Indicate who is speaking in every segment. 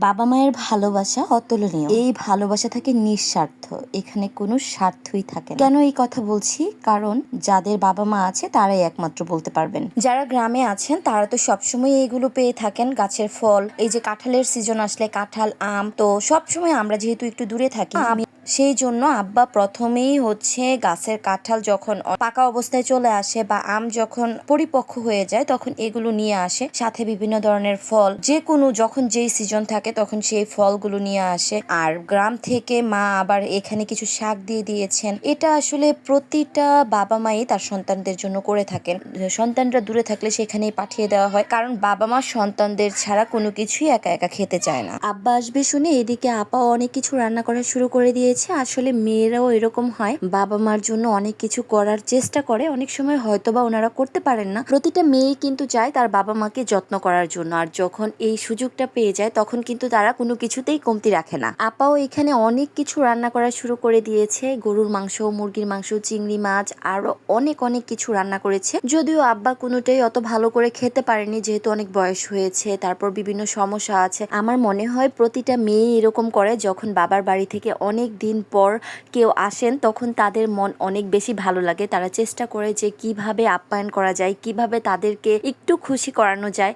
Speaker 1: বাবা মায়ের ভালোবাসা অতুলনীয়। এই ভালোবাসা থাকে নিঃস্বার্থ। এখানে কোনো স্বার্থই থাকে না। কেন এই কথা বলছি? কারণ যাদের বাবা মা আছে, তারাই একমাত্র বলতে পারবেন। যারা গ্রামে আছেন, তারা তো সবসময় এইগুলো পেয়ে থাকেন। গাছের ফল, এই যে কাঁঠালের সিজন আসলে, কাঁঠাল, আম, তো সবসময় আমরা যেহেতু একটু দূরে থাকি, আমি সেই জন্য আব্বা প্রথমেই হচ্ছে গাছের কাঁঠাল যখন পাকা অবস্থায় চলে আসে বা আম যখন পরিপক্ক হয়ে যায়, তখন এগুলো নিয়ে আসে। সাথে বিভিন্ন ধরনের ফল যে কোনো যখন যেই সিজন থাকে, তখন সেই ফলগুলো নিয়ে আসে। আর গ্রাম থেকে মা আবার এখানে কিছু শাক দিয়ে দিয়েছেন। এটা আসলে প্রতিটা বাবা মাই তার সন্তানদের জন্য করে থাকেন। সন্তানরা দূরে থাকলে সেখানেই পাঠিয়ে দেওয়া হয়। কারণ বাবা মা সন্তানদের ছাড়া কোনো কিছুই একা একা খেতে চায় না। আব্বা আসবে শুনে এদিকে আপাও অনেক কিছু রান্না করা শুরু করে দিয়েছে আসলে মেয়েরাও এরকম হয়। বাবা মার জন্য অনেক কিছু করার চেষ্টা করে। অনেক সময় হয়তো বা ওনারা করতে পারেন না। প্রতিটা মেয়ে কিন্তু চায় তার বাবা মাকে যত্ন করার জন্য। আর যখন এই সুযোগটা পেয়ে যায়, তখন কিন্তু তারা কোনো কিছুতেই কমতি রাখে না। আপাও এখানে অনেক কিছু রান্না করা শুরু করে দিয়েছে। গরুর মাংস, মুরগির মাংস, চিংড়ি মাছ, আরও অনেক অনেক কিছু রান্না করেছে। যদিও আব্বা কোনোটাই অত ভালো করে খেতে পারেনি, যেহেতু অনেক বয়স হয়েছে। তারপর বিভিন্ন সমস্যা আছে। আমার মনে হয় প্রতিটা মেয়ে এরকম করে, যখন বাবার বাড়ি থেকে অনেক দিন পর কেউ আসেন, তখন তাদের মন অনেক বেশি ভালো লাগে। তারা চেষ্টা করে যে কীভাবে আপ্যায়ন করা যায়, কীভাবে তাদেরকে একটু খুশি করানো যায়।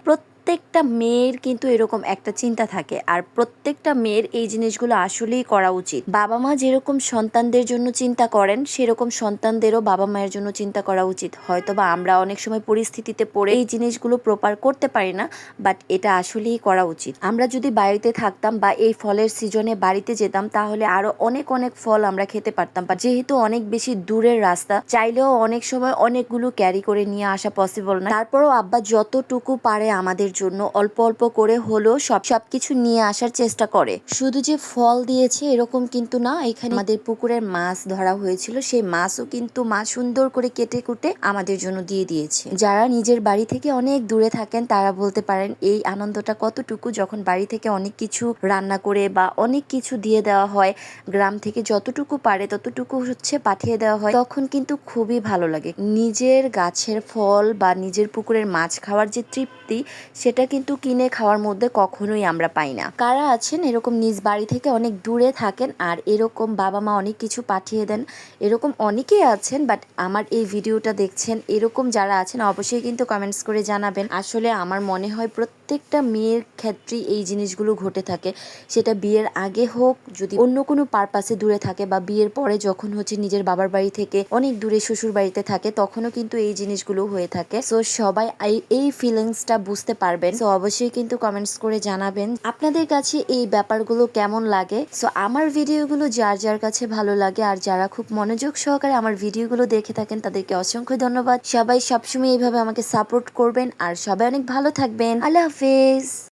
Speaker 1: প্রত্যেকটা মেয়ের কিন্তু এরকম একটা চিন্তা থাকে। আর প্রত্যেকটা মেয়ের এই জিনিসগুলো আসলেই করা উচিত। বাবা মা যেরকম সন্তানদের জন্য চিন্তা করেন, সেরকম সন্তানদেরও বাবা মায়ের জন্য চিন্তা করা উচিত। হয়তোবা আমরা অনেক সময় পরিস্থিতিতে পড়ে এই জিনিসগুলো প্রপার করতে পারি না, বাট এটা আসলেই করা উচিত। আমরা যদি বাড়িতে থাকতাম বা এই ফলের সিজনে বাড়িতে যেতাম, তাহলে আরও অনেক অনেক ফল আমরা খেতে পারতাম। বা যেহেতু অনেক বেশি দূরের রাস্তা, চাইলেও অনেক সময় অনেকগুলো ক্যারি করে নিয়ে আসা পসিবল না। তারপরও আব্বা যতটুকু পারে আমাদের জন্য অল্প অল্প করে হলেও সব সবকিছু নিয়ে আসার চেষ্টা করে। শুধু যে ফল দিয়েছে এরকম কিন্তু না, এখানে আমাদের পুকুরের মাছ ধরা হয়েছিল, সেই মাছও কিন্তু মা সুন্দর করে কেটে কুটে আমাদের জন্য দিয়ে দিয়েছে। যারা নিজের বাড়ি থেকে অনেক দূরে থাকেন, তারা বলতে পারেন এই আনন্দটা কতটুকু যখন বাড়ি থেকে অনেক কিছু রান্না করে বা অনেক কিছু দিয়ে দেওয়া হয়, গ্রাম থেকে যতটুকু পারে ততটুকু হচ্ছে পাঠিয়ে দেওয়া হয়, তখন কিন্তু খুবই ভালো লাগে। নিজের গাছের ফল বা নিজের পুকুরের মাছ খাওয়ার যে তৃপ্তি সেটা কিন্তু কিনে খাওয়ার মধ্যে কখনোই আমরা পাই না। কারা আছেন এরকম নিজ বাড়ি থেকে অনেক দূরে থাকেন আর এরকম বাবা মা অনেক কিছু পাঠিয়ে দেন। এরকম অনেকেই আছেন বাট আমার এই ভিডিওটা দেখছেন এরকম যারা আছেন অবশ্যই কিন্তু কমেন্টস করে জানাবেন। আসলে আমার মনে হয় প্রত্যেকটা মেয়ের ক্ষেত্রেই এই জিনিসগুলো ঘটে থাকে। সেটা বিয়ের আগে হোক, যদি অন্য কোনো পারপাসে দূরে থাকে বা বিয়ের পরে যখন হচ্ছে নিজের বাবার বাড়ি থেকে অনেক দূরে শ্বশুর বাড়িতে থাকে, তখনও কিন্তু এই জিনিসগুলো হয়ে থাকে। সো সবাই এই- ফিলিংসটা বুঝতে পারবেন। সো অবশ্যই কিন্তু কমেন্টস করে জানাবেন। আপনাদের কাছে এই ব্যাপারগুলো কেমন লাগে? সো আমার ভিডিওগুলো যার যার কাছে ভালো লাগে আর যারা খুব মনোযোগ সহকারে আমার ভিডিওগুলো দেখে থাকেন, তাদেরকে অসংখ্য ধন্যবাদ। সবাই সবসময় এইভাবে আমাকে সাপোর্ট করবেন আর সবাই অনেক ভালো থাকবেন। আল্লাহ হাফেজ।